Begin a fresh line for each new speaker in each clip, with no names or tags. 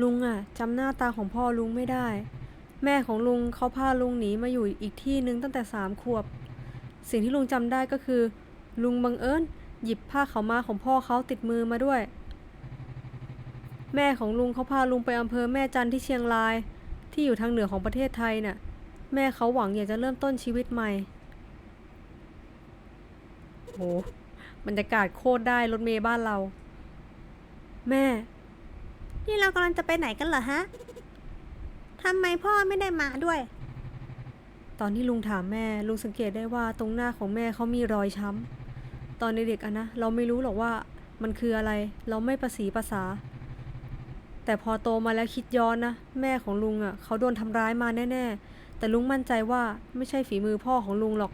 ลุงอะจำหน้าตาของพ่อลุงไม่ได้ แม่ของลุงเขาพาลุงหนีมาอยู่อีกที่หนึ่งตั้งแต่สามขวบ สิ่งที่ลุงจำได้ก็คือ ลุงบังเอิญหยิบผ้าขาวมาของพ่อเขาติดมือมาด้วย แม่ของลุงเขาพาลุงไปอำเภอแม่จันที่เชียงราย ที่อยู่ทางเหนือของประเทศไทยน่ะ แม่เขาหวังอยากจะเริ่มต้นชีวิตใหม่โหบรรยากาศโคตรได้รถเมย์บ้านเรา แม่
นี่เรากำลังจะไปไหนกันเหรอฮะทำไมพ่อไม่ได้มาด้วย
ตอนที่ลุงถามแม่ ลุงสังเกตได้ว่าตรงหน้าของแม่เขามีรอยช้ำ ตอนเด็กๆอะนะ เราไม่รู้หรอกว่ามันคืออะไร เราไม่ประสีภาษา แต่พอโตมาแล้วคิดย้อนนะ แม่ของลุงอะเขาโดนทำร้ายมาแน่ๆ แต่ลุงมั่นใจว่าไม่ใช่ฝีมือพ่อของลุงหรอก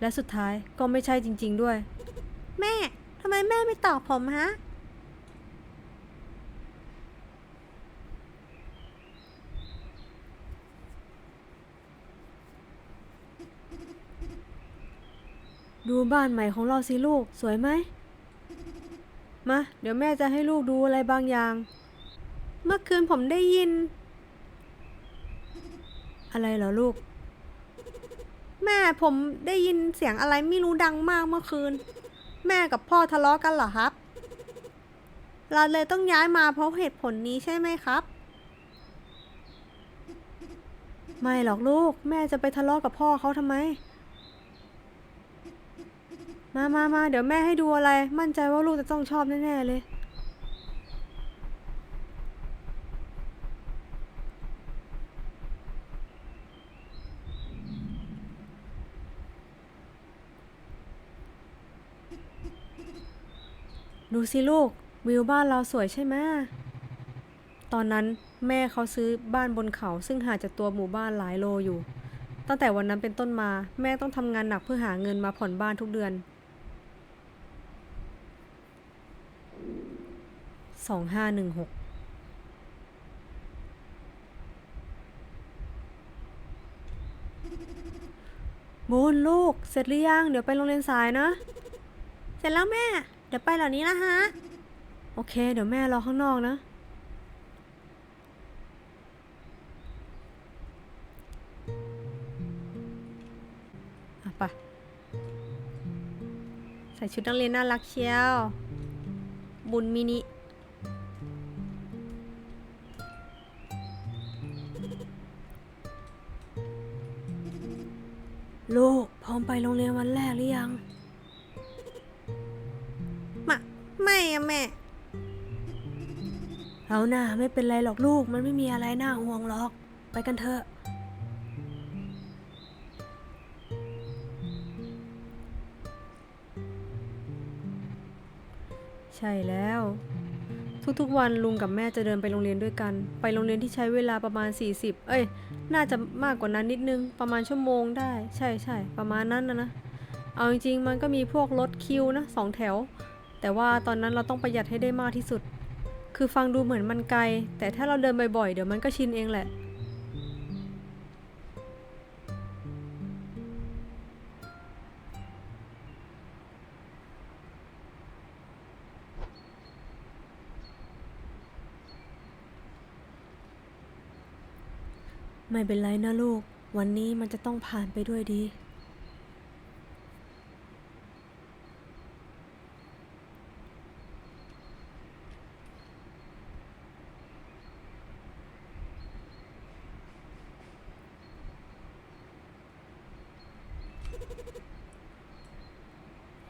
และสุดท้ายก็ไม่ใช่จริง ๆด้วย
แม่ทำไมแม่ไม่ตอบผมฮะ
ดูบ้านใหม่ของเราสิลูกสวยไหม มา เดี๋ยวแม่จะให้ลูกดูอะไรบางอย่าง
เมื่อคืนผมได้ยิน
อะไรเหรอลูก
แม่ผมได้ยินเสียงอะไรไม่รู้ดังมากเมื่อคืน แม่กับพ่อทะเลาะกันเหรอครับ เราเลยต้องย้ายมาเพราะเหตุผลนี้ใช่ไหมครับ
ไม่หรอกลูก แม่จะไปทะเลาะกับพ่อเขาทำไม มามามาเดี๋ยวแม่ให้ดูอะไร มั่นใจว่าลูกจะต้องชอบแน่ๆเลยดูสิลูก วิวบ้านเราสวยใช่ไหมตอนนั้นแม่เขาซื้อบ้านบนเขา ซึ่งห่างจากตัวหมู่บ้านหลายโลอยู่ ตั้งแต่วันนั้นเป็นต้นมา แม่ต้องทำงานหนักเพื่อหาเงินมาผ่อนบ้านทุกเดือน สองห้าหนึ่งหกบูนลูก เสร็จหรือยัง เดี๋ยวไปโรงเรียนสายนะ
เสร็จแล้วแม่ เดี๋ยวไปเหล่านี้ละฮะ
โอเค เดี๋ยวแม่รอข้างนอกนะ อะไป ใส่ชุดนักเรียนน่ารักเชียว บุญมินิ ลูกพร้อมไปโรงเรียนวันแรกหรือยัง
มาไม่อะแม่
เอาหน่าไม่เป็นไรหรอกลูกมันไม่มีอะไรน่าห่วงหรอก ไปกันเถอะ ใช่แล้ว ทุกๆวันลุงกับแม่จะเดินไปโรงเรียนด้วยกัน ไปโรงเรียนที่ใช้เวลาประมาณ 40 เอ้ย น่าจะมากกว่านั้นนิดนึง ประมาณชั่วโมงได้ ใช่ใช่ประมาณนั้นนะนะ เอาจริงๆ มันก็มีพวกรถคิวนะสองแถว แต่ว่าตอนนั้นเราต้องประหยัดให้ได้มากที่สุด คือฟังดูเหมือนมันไกล แต่ถ้าเราเดินบ่อยๆ เดี๋ยวมันก็ชินเองแหละ ไม่เป็นไรนะลูก วันนี้มันจะต้องผ่านไปด้วยดี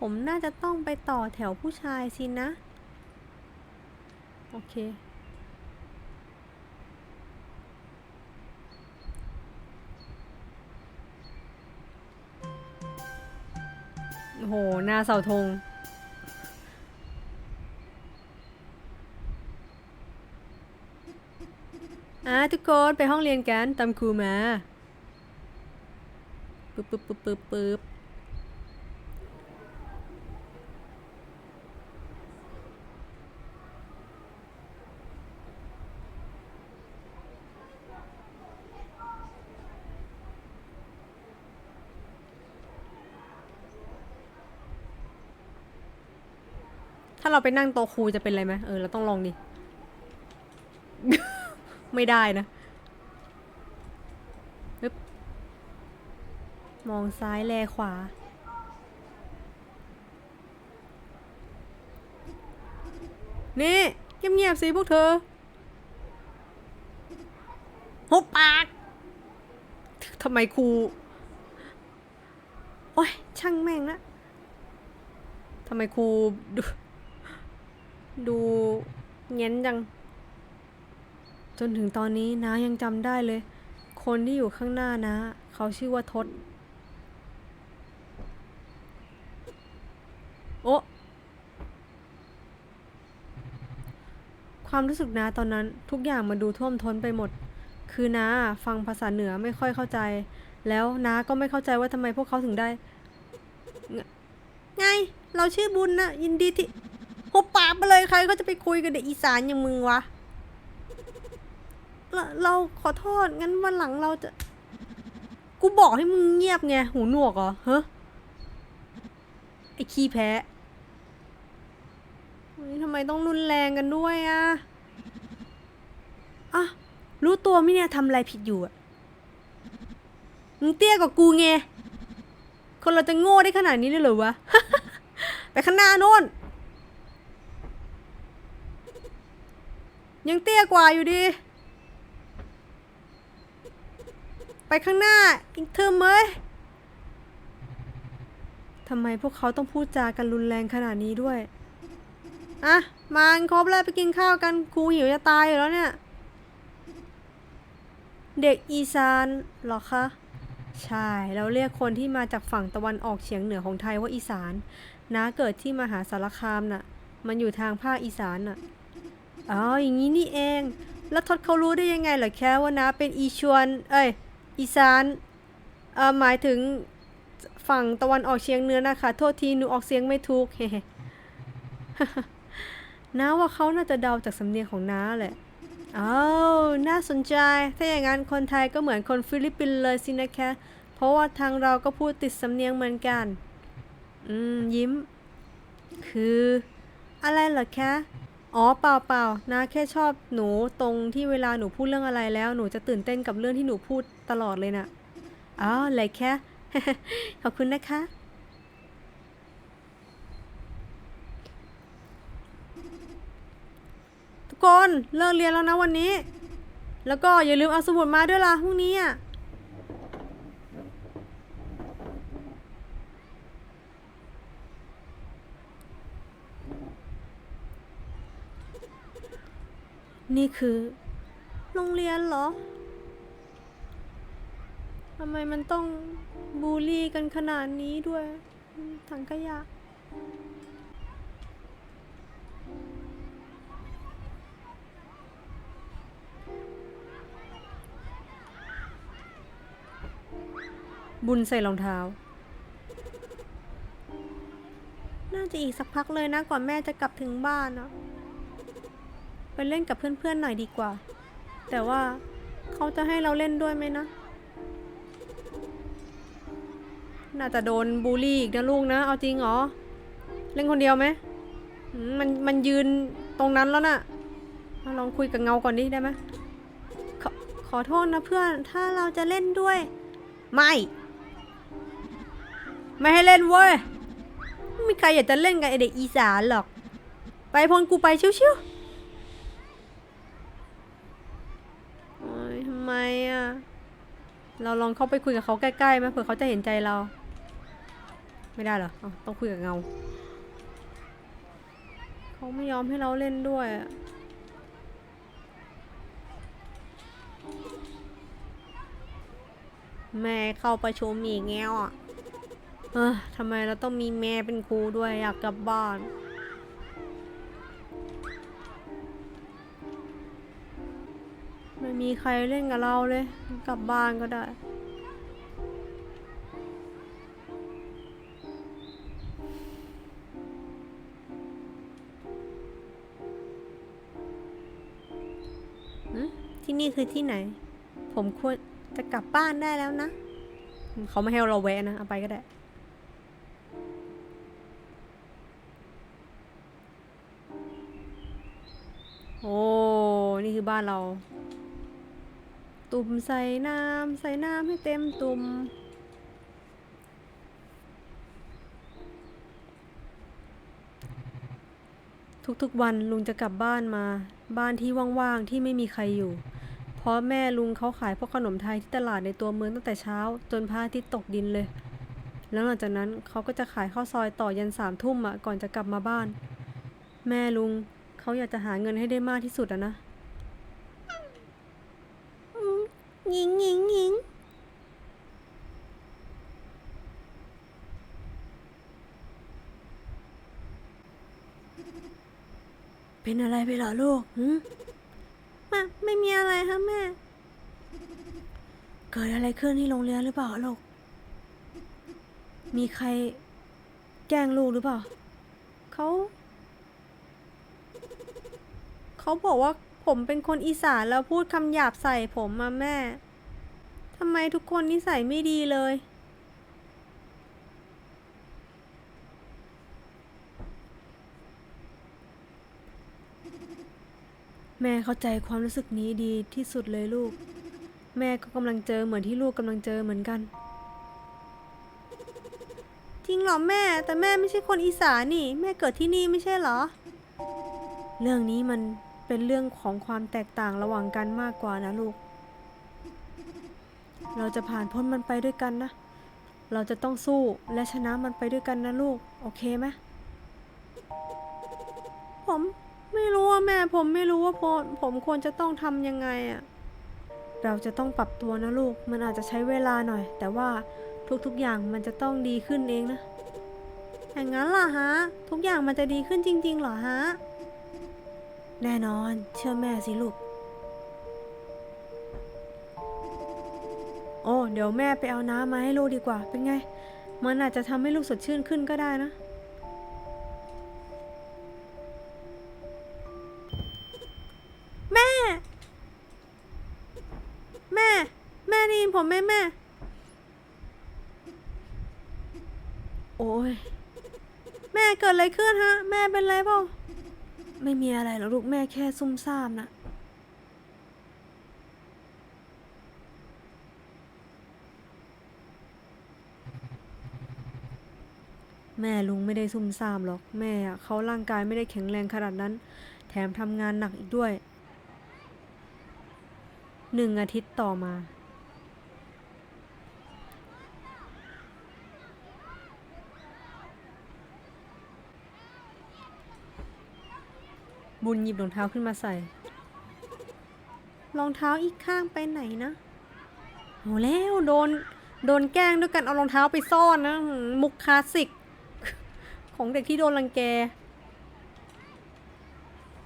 ผมน่าจะต้องไปต่อแถวผู้ชายสินะ
โอเค หหน้าเสาธงอะทุกคนไปห้องเรียนกันตามครูมาปึ๊บปึ๊บปึ๊บปึ๊บ เราไปนั่งโต๊ะครูจะเป็นอะไรไหมเออเราต้องลองดิ ไม่ได้นะปึ๊บมองซ้ายแลขวา นี่เงียบๆสิพวกเธอ
หุบปาก
ทำไมครู
โอ้ยช่างแม่งละ
ทำไมครู ดูเง้นจัง จนถึงตอนนี้นะยังจำได้เลย คนที่อยู่ข้างหน้านะ เขาชื่อว่าทศ โอะความรู้สึกนะตอนนั้นทุกอย่างมันดูท่วมท้นไปหมด คือน้าฟังภาษาเหนือไม่ค่อยเข้าใจ แล้วน้าก็ไม่เข้าใจว่าทำไมพวกเขาถึงได้
ไง เราชื่อบุญนะยินดีที่ บปากไปเลยใครก็จะไปคุยกับเด็กอีสานอย่างมึงวะเราเราขอโทษงั้นวันหลังเราจะ
กูบอกให้มึงเงียบไงหูหนวกเหรอเฮ้ไอ้ขี้แพ้ทำไมต้องรุนแรงกันด้วยอะอะรู้ตัวไหมเนี่ยทำอะไรผิดอยู่อะมึงเตี้ยกว่ากูไง คนเราจะโง่ได้ขนาดนี้เลยเหรอวะ ไปข้างหน้าโน่น ยังเตี้ยกว่าอยู่ดี ไปข้างหน้าอีกเทอมเอ้ยทำไมพวกเขาต้องพูดจากันรุนแรงขนาดนี้ด้วย อะ มาครบแล้วไปกินข้าวกันครูหิวจะตายอยู่แล้วเนี่ย เด็กอีสานหรอคะ ใช่ เราเรียกคนที่มาจากฝั่งตะวันออกเฉียงเหนือของไทยว่าอีสานน้าเกิดที่มหาสารคามน่ะ มันอยู่ทางภาคอีสานน่ะ อ๋ออย่างนี้นี่เอง แล้วทศเขารู้ได้ยังไงเหรอแค่ว่าน้าเป็นอีชวนเอ้ยอีสานเอ่อหมายถึงฝั่งตะวันออกเฉียงเหนือนะคะ โทษทีหนูออกเสียงไม่ถูกเฮ้น้าว่าเขาน่าจะเดาจากสำเนียงของน้าแหละอ้าวน่าสนใจ ถ้าอย่างนั้นคนไทยก็เหมือนคนฟิลิปปินส์เลยสินะคะ เพราะว่าทางเราก็พูดติดสำเนียงเหมือนกัน อืม ยิ้ม คือ อะไรเหรอคะ อ๋อเปล่าเปล่านะแค่ชอบหนูตรงที่เวลาหนูพูดเรื่องอะไรแล้วหนูจะตื่นเต้นกับเรื่องที่หนูพูดตลอดเลยน่ะอ๋ออะไรแค่ ขอบคุณนะคะ ทุกคนเลิกเรียนแล้วนะวันนี้ แล้วก็อย่าลืมเอาสมุดมาด้วยล่ะพรุ่งนี้อะ นี่คือ
โรงเรียนเหรอ
ทำไมมันต้องบูลลี่กันขนาดนี้ด้วย ถังขยะ บุญใส่รองเท้า
น่าจะอีกสักพักเลยนะ ก่อนแม่จะกลับถึงบ้านอะ
ไปเล่นกับเพื่อนๆหน่อยดีกว่า แต่ว่าเขาจะให้เราเล่นด้วยไหมนะ น่าจะโดนบูลลี่อีกนะลูกนะ เอาจริงเหรอ เล่นคนเดียวไหมมันมันยืนตรงนั้นแล้วน่ะลองคุยกับเงาก่อนดิได้ไหมขอขอโทษนะเพื่อน ถ้าเราจะเล่นด้วย ไม่ ไม่ให้เล่นเว้ย ไม่มีใครอยากจะเล่นกับไอเด็กอีสานหรอก ไปพลกูไปชิวๆ โอ๊ยทำ ไมอะ เราลองเข้าไปคุยกับเขาใกล้ๆไหมเผื่อเขาจะเห็นใจเรา ไม่ได้เหรออต้องคุยกับเงา เขาไม่ยอมให้เราเล่นด้วยอะ
แม่เข้าประชุมอีกแง้วอะ
เออทำไมเราต้องมีแม่เป็นครูด้วยอยากกลับบ้าน มีใครเล่นกับเราเลย กลับบ้านก็ได้
ที่นี่คือที่ไหน ผมควรจะกลับบ้านได้แล้วนะ
เขาไม่ให้เราแวะนะ เอาไปก็ได้โอ้ นี่คือบ้านเรา ตุ่มใส่น้ำใส่น้ำให้เต็มตุ่มทุกๆวันลุงจะกลับบ้านมา บ้านที่ว่างๆที่ไม่มีใครอยู่ เพราะแม่ลุงเขาขายพวกขนมไทยที่ตลาดในตัวเมืองตั้งแต่เช้า จนพระอาทิตย์ตกดินเลย แล้วหลังจากนั้นเขาก็จะขายข้าวซอยต่อยันสามทุ่มอะก่อนจะกลับมาบ้าน แม่ลุงเขาอยากจะหาเงินให้ได้มากที่สุดอะนะ
หญิงหญิงหญิง
เป็นอะไรไปเหรอลูกหืม
มาไม่มีอะไรครับแม่
เกิดอะไรขึ้นที่โรงเรียนหรือเปล่าลูก มีใครแกล้งลูกหรือเปล่า
เขา เขาบอกว่าผมเป็นคนอีสานแล้วพูดคำหยาบใส่ผมมาแม่ ทำไมทุกคนนิสัยไม่ดีเลย
แม่เข้าใจความรู้สึกนี้ดีที่สุดเลยลูก แม่ก็กำลังเจอเหมือนที่ลูกกำลังเจอเหมือนกัน
จริงเหรอแม่ แต่แม่ไม่ใช่คนอีสานนี่ แม่เกิดที่นี่ไม่ใช่เหรอ
เรื่องนี้มันเป็นเรื่องของความแตกต่างระหว่างกันมากกว่านะลูก เราจะผ่านพ้นมันไปด้วยกันนะ เราจะต้องสู้และชนะมันไปด้วยกันนะลูก โอเคไหม
ผมไม่รู้ว่าแม่ผมไม่รู้ว่าผมผมควรจะต้องทำยังไงอะ
เราจะต้องปรับตัวนะลูก มันอาจจะใช้เวลาหน่อย แต่ว่าทุกๆอย่างมันจะต้องดีขึ้นเองนะ
อย่างนั้นล่ะฮะ ทุกอย่างมันจะดีขึ้นจริงๆเหรอฮะ
แน่นอน เชื่อแม่สิลูก โอ้เดี๋ยวแม่ไปเอาน้ำมาให้ลูกดีกว่า เป็นไง มันอาจจะทำให้ลูกสดชื่นขึ้นก็ได้นะ
แม่ แม่ แม่ได้ยินผมไหมแม่
โอ้ย
แม่เกิดอะไรขึ้นฮะ แม่เป็นไรเปล่า
ไม่มีอะไรหรอกลูกแม่แค่ซุ่มซ่ามนะ แม่ลุงไม่ได้ซุ่มซ่ามหรอกแม่อะเขาร่างกายไม่ได้แข็งแรงขนาดนั้น แถมทำงานหนักอีกด้วยหนึ่งอาทิตย์ต่อมา บุญหยิบรองเท้าขึ้นมาใส่
รองเท้าอีกข้างไปไหนนะ
โหแล้วโดน โดนแกล้งด้วยกันเอารองเท้าไปซ่อนนะมมุกคลาสสิก ของเด็กที่โดนรังแก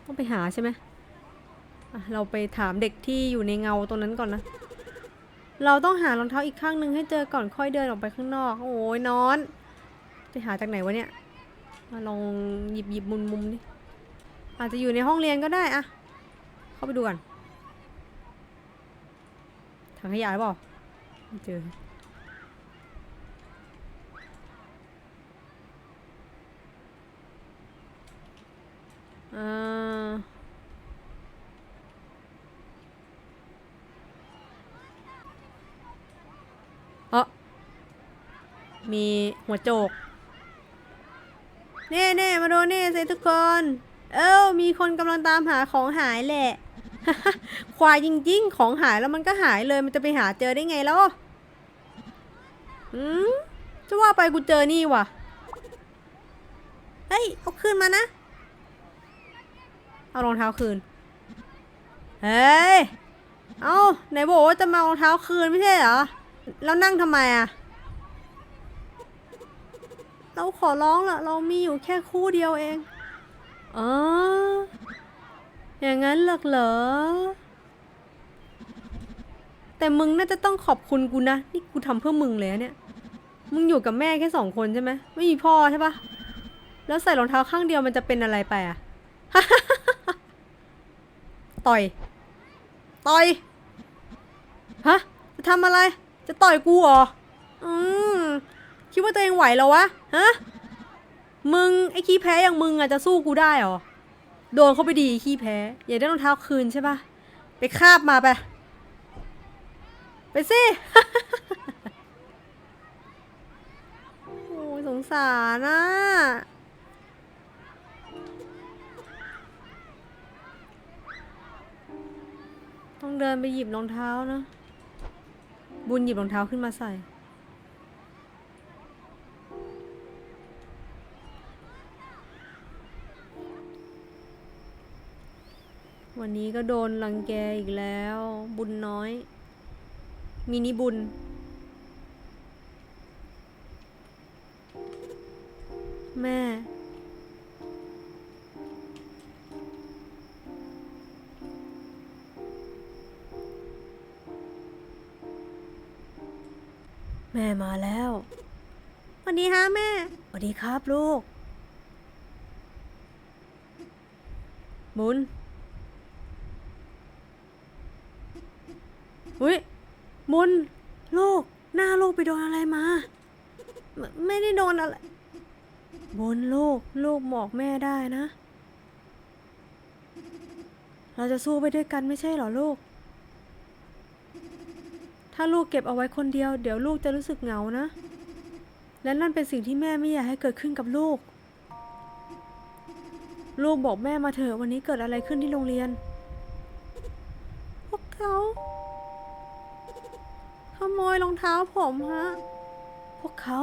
ต้องไปหาใช่ไหมเราไปถามเด็กที่อยู่ในเงาตรงนั้นก่อนนะ เราต้องหารองเท้าอีกข้างหนึ่งให้เจอก่อนค่อยเดินออกไปข้างนอก โอ้ยนอนจะหาจากไหนวะเนี่ย มาลองหยิบหยิบมุมมุมดิอาจจะอยู่ในห้องเรียนก็ได้อะเข้าไปดูกันถังขยะหรือเปล่าไม่เจอ อ่าเออมีหัวโจก
เน่เน่มาดูนี่สิทุกคน เอ้ามีคนกำลังตามหาของหายแหละ ควายจริงๆ ของหายแล้วมันก็หายเลย มันจะไปหาเจอได้ไงแล้วอืม
จะว่าไปกูเจอนี่ว่ะ
เฮ้ย เอาคืนมานะ
เอารองเท้าคืน
เฮ้ย เอาไหนบอกว่าจะมารองเท้าคืนไม่ใช่เหรอ แล้วนั่งทำไมอะเราขอร้องละเรามีอยู่แค่คู่เดียวเอง
อ๋อ อย่างนั้นหรอกเหรอ แต่มึงน่าจะต้องขอบคุณกูนะ นี่กูทำเพื่อมึงเลยเนี่ย มึงอยู่กับแม่แค่สองคนใช่ไหม ไม่มีพ่อใช่ปะแล้วใส่รองเท้าข้างเดียวมันจะเป็นอะไรไปอะ ต่อย ต่อย ฮะ จะทำอะไร จะต่อยกูเหรอ อืม คิดว่าตัวเองไหวเหรอวะ ฮะ มึงไอ้ขี้แพ้อย่างมึงอะจะสู้กูได้เหรอ โดนเข้าไปดีขี้แพ้ อยาได้รองเท้าคืนใช่ปะไปคาบมาไป ไป
สิโอ้ยสงสารนะ ต้องเดินไปหยิบรองเท้านะ บุญหยิบรองเท้าขึ้นมาใส่ วันนี้ก็โดนรังแกอีกแล้ว บุญน้อย มินิบุญแม่ ม่มาแล้วสวัสดีฮะแม่สวัสดีครับลูกบุญอุ้ยบุญลูก หน้าลูกไปโดนอะไรมา ไม่ไม่ได้โดนอะไรบุญลูก ลูกบอกแม่ได้นะ เราจะสู้ไปด้วยกันไม่ใช่เหรอลูก ถ้าลูกเก็บเอาไว้คนเดียว เดี๋ยวลูกจะรู้สึกเหงานะ และนั่นเป็นสิ่งที่แม่ไม่อยากให้เกิดขึ้นกับลูก ลูกบอกแม่มาเถอะวันนี้เกิดอะไรขึ้นที่โรงเรียน พวกเขาขโมยรองเท้าผมฮะ พวกเขา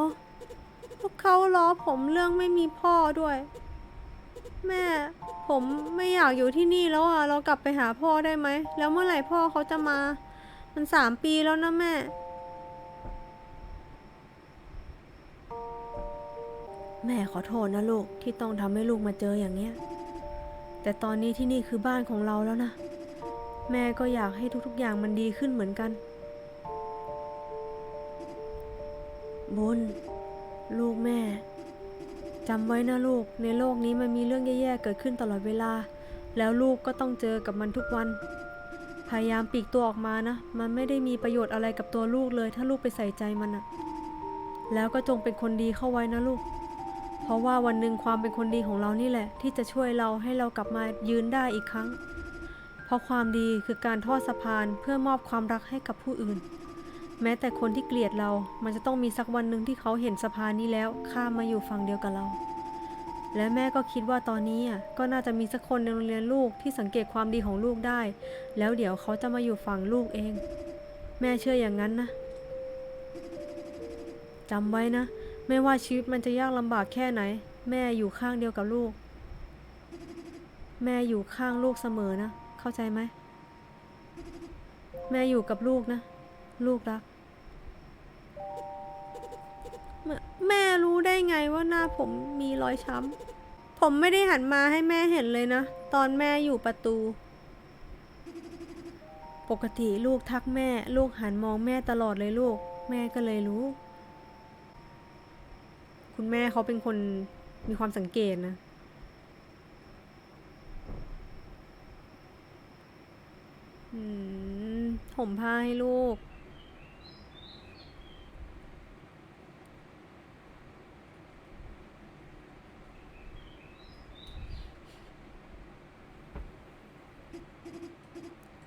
พวกเขาล้อผมเรื่องไม่มีพ่อด้วย แม่ ผมไม่อยากอยู่ที่นี่แล้วอะ เรากลับไปหาพ่อได้ไหม แล้วเมื่อไหร่พ่อเขาจะมา มันสามปีแล้วนะแม่ แม่ขอโทษนะลูกที่ต้องทำให้ลูกมาเจออย่างเนี้ย แต่ตอนนี้ที่นี่คือบ้านของเราแล้วนะ แม่ก็อยากให้ทุกๆอย่างมันดีขึ้นเหมือนกัน บุญ ลูกแม่จำไว้นะลูกในโลกนี้มันมีเรื่องแย่ๆเกิดขึ้นตลอดเวลา แล้วลูกก็ต้องเจอกับมันทุกวัน พยายามปีกตัวออกมานะ มันไม่ได้มีประโยชน์อะไรกับตัวลูกเลย ถ้าลูกไปใส่ใจมันอะแล้วก็จงเป็นคนดีเข้าไว้นะลูก เพราะว่าวันหนึ่งความเป็นคนดีของเรานี่แหละ ที่จะช่วยเราให้เรากลับมายืนได้อีกครั้ง เพราะความดีคือการทอดสะพานเพื่อมอบความรักให้กับผู้อื่น แม้แต่คนที่เกลียดเรา มันจะต้องมีสักวันหนึ่งที่เขาเห็นสะพานนี้แล้วข้ามมาอยู่ฝั่งเดียวกับเรา และแม่ก็คิดว่าตอนนี้ก็น่าจะมีสักคนในโรงเรียนลูกที่สังเกตความดีของลูกได้ แล้วเดี๋ยวเขาจะมาอยู่ฝั่งลูกเอง แม่เชื่ออย่างนั้นนะจำไว้นะ ไม่ว่าชีวิตมันจะยากลำบากแค่ไหน แม่อยู่ข้างเดียวกับลูก แม่อยู่ข้างลูกเสมอนะ เข้าใจไหม แม่อยู่กับลูกนะ ลูกรัก แม่รู้ได้ไงว่าหน้าผมมีรอยช้ำ ผมไม่ได้หันมาให้แม่เห็นเลยนะ ตอนแม่อยู่ประตู ปกติลูกทักแม่ ลูกหันมองแม่ตลอดเลยลูก แม่ก็เลยรู้ คุณแม่เขาเป็นคนมีความสังเกตนะห่มผ้าให้ลูก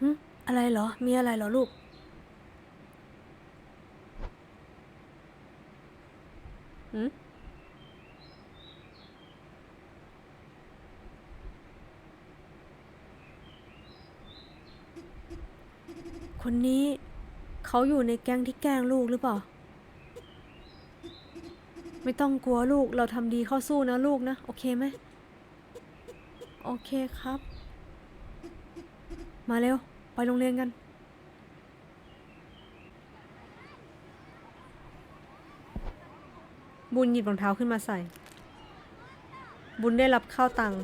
หึ อะไรเหรอ มีอะไรเหรอลูก หืมคนนี้เขาอยู่ในแก๊งที่แกล้งลูกหรือเปล่า ไม่ต้องกลัวลูก เราทำดีเข้าสู้นะลูกนะ โอเคไหม โอเคครับ มาเร็ว ไปโรงเรียนกัน บุญหยิบรองเท้าขึ้นมาใส่ บุญได้รับข้าวตังค์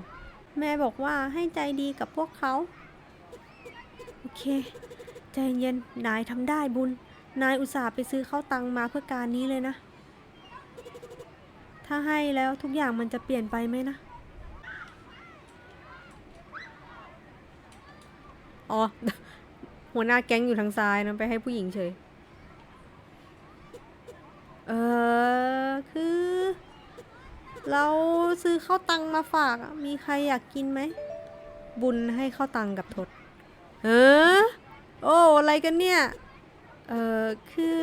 แม่บอกว่าให้ใจดีกับพวกเขา โอเค ใจเย็น นายทำได้บุญ นายอุตส่าห์ไปซื้อข้าวตังค์มาเพื่อการนี้เลยนะ ถ้าให้แล้วทุกอย่างมันจะเปลี่ยนไปไหมนะ อ๋อ หัวหน้าแก๊งอยู่ทางซ้ายนะไปให้ผู้หญิงเฉย เออคือ เราซื้อข้าวตังมาฝากมีใครอยากกินไหม บุญให้ข้าวตังกับทศเออโอ้อะไรกันเนี่ย
เออคือ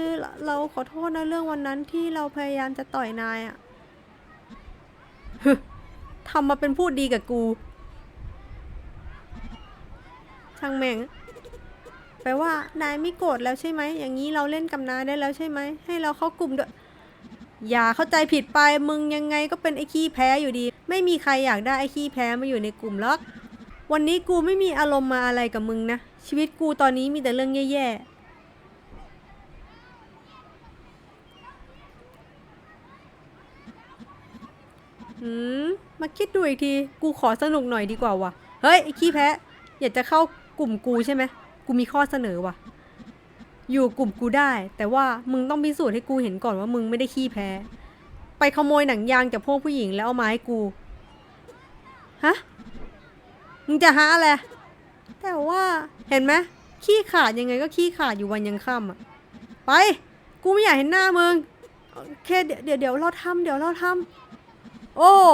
เราขอโทษนะเรื่องวันนั้นที่เราพยายามจะต่อยนายอะทำมาเป็นพูดดีกับกู ช่างแม่ง แปลว่านายไม่โกรธแล้วใช่ไหม อย่างนี้เราเล่นกับนายได้แล้วใช่ไหม ให้เราเข้ากลุ่มด้วย อย่าเข้าใจผิดไป มึงยังไงก็เป็นไอ้ขี้แพ้อยู่ดี ไม่มีใครอยากได้ไอ้ขี้แพ้มาอยู่ในกลุ่มหรอก วันนี้กูไม่มีอารมณ์มาอะไรกับมึงนะ ชีวิตกูตอนนี้มีแต่เรื่องแย่ๆหืมมาคิดดูอีกที กูขอสนุกหน่อยดีกว่าว่ะ เฮ้ยไอ้ขี้แพ้ อยากจะเข้ากลุ่มกูใช่ไหม กูมีข้อเสนอว่ะ อยู่กลุ่มกูได้ แต่ว่ามึงต้องพิสูจน์ให้กูเห็นก่อนว่ามึงไม่ได้ขี้แพ้ ไปขโมยหนังยางจากพวกผู้หญิงแล้วเอามาให้กู ฮะ มึงจะหาอะไร แต่ว่าเห็นไหมขี้ขาดยังไงก็ขี้ขาดอยู่วันยังค่ำอะไป กูไม่อยากเห็นหน้ามึงโอเคเดี๋ยวเดี๋ยวเดี๋ยวเราทำเดี๋ยวเราทำโอ้โห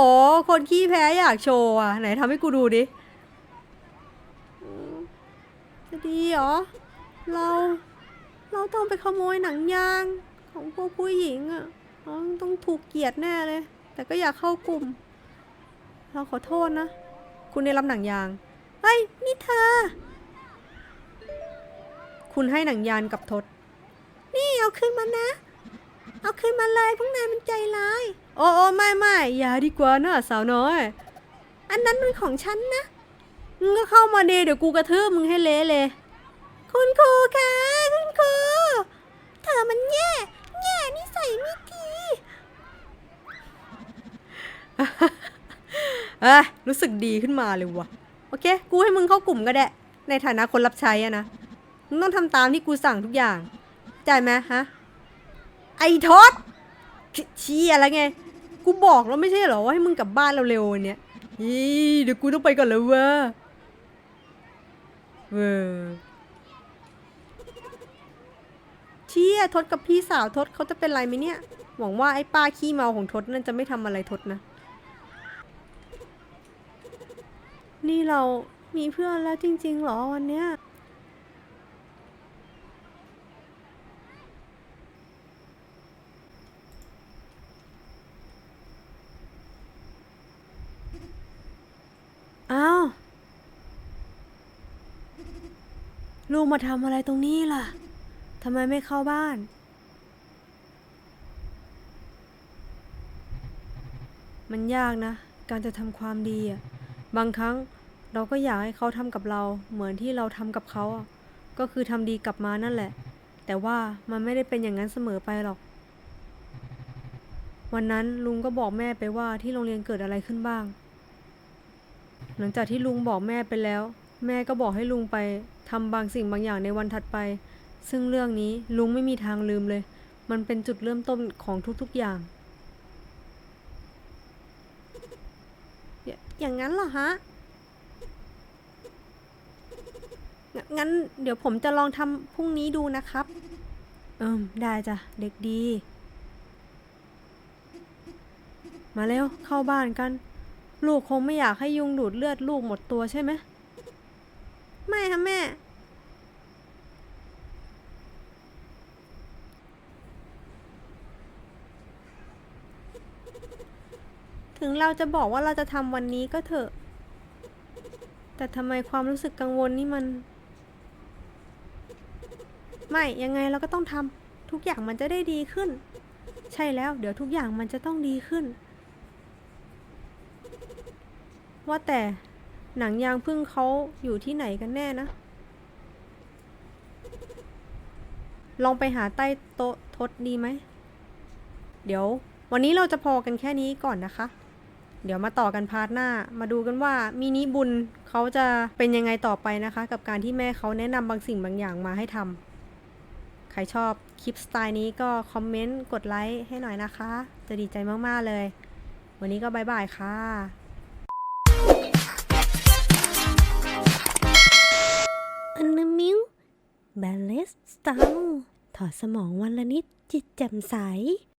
คนขี้แพ้อยากโชว์อะไหนทำให้กูดูดิอืม จะดีเหรอ เรา เราต้องไปขโมยหนังยางของพวกผู้หญิงอะต้องถูกเกลียดแน่เลย แต่ก็อยากเข้ากลุ่ม เราขอโทษนะ คุณได้รับหนังยาง เฮ้ย นี่เธอ คุณให้หนังยางกับทศ นี่เอาคืนมานะ เอาคืนมาเลยพวกนายมันใจร้าย โอ้โอไม่ไม่อย่าดีกว่านะสาวน้อย อันนั้นมันของฉันนะ มึงก็เข้ามาเดเดี๋ยวกูกระทืบมึงให้เละเลย คุณครูคะคุณครูเธอมันแย่แย่นิสัยไม่ดีเอ้ยรู้สึกดีขึ้นมาเลยวะโอเค กูให้มึงเข้ากลุ่มก็ได้ ในฐานะคนรับใช้อะนะ มึงต้องทำตามที่กูสั่งทุกอย่างใจายไหมฮะ ไอ้ทศเชี้อะไรไง กูบอกแล้วไม่ใช่เหรอว่าให้มึงกลับบ้านเร็วๆวันเนี้ยอีเดี๋ยวกูต้องไปก่อนแล้วเว้ย เว้ยเชี่ยทศกับพี่สาวทศเขาจะเป็นไรไหมเนี่ย หวังว่าไอ้ป้าขี้เมาของทศนั่นจะไม่ทำอะไรทศนะ นี่เรามีเพื่อนแล้วจริงๆหรอวันเนี้ย อ้าว ลูกมาทำอะไรตรงนี้ล่ะ ทำไมไม่เข้าบ้าน มันยากนะ การจะทำความดีอะบางครั้งเราก็อยากให้เขาทำกับเรา เหมือนที่เราทำกับเขาอะก็คือทำดีกลับมานั่นแหละ แต่ว่ามันไม่ได้เป็นอย่างนั้นเสมอไปหรอก วันนั้นลุงก็บอกแม่ไปว่าที่โรงเรียนเกิดอะไรขึ้นบ้าง หลังจากที่ลุงบอกแม่ไปแล้ว แม่ก็บอกให้ลุงไปทำบางสิ่งบางอย่างในวันถัดไป ซึ่งเรื่องนี้ลุงไม่มีทางลืมเลย มันเป็นจุดเริ่มต้นของทุกๆอย่างอย่าอย่างนั้นเหรอฮะงงั้นเดี๋ยวผมจะลองทำพรุ่งนี้ดูนะครับ เอิมได้จ้ะ เด็กดี มาเร็วเข้าบ้านกัน ลูกคงไม่อยากให้ยุงดูดเลือดลูกหมดตัวใช่ไหม ไม่ค่ะแม่ ถึงเราจะบอกว่าเราจะทำวันนี้ก็เถอะ แต่ทำไมความรู้สึกกังวลนี่มัน ไม่ ยังไงเราก็ต้องทำทุกอย่างมันจะได้ดีขึ้น ใช่แล้ว เดี๋ยวทุกอย่างมันจะต้องดีขึ้น ว่าแต่ หนังยางพึ่งเขาอยู่ที่ไหนกันแน่นะ ลองไปหาใต้โต๊ะทดดีไหม เดี๋ยว วันนี้เราจะพอกันแค่นี้ก่อนนะคะ เดี๋ยวมาต่อกันพาร์ทหน้า มาดูกันว่ามินิบุญเขาจะเป็นยังไงต่อไปนะคะ กับการที่แม่เขาแนะนำบางสิ่งบางอย่างมาให้ทำใครชอบคลิปสไตล์นี้ก็คอมเมนต์กดไลค์ให้หน่อยนะคะ จะดีใจมากๆเลย วันนี้ก็บายบายค่ะ แบลเลสสตาร์ถอดสมองวันละนิดจิตแจ่มใส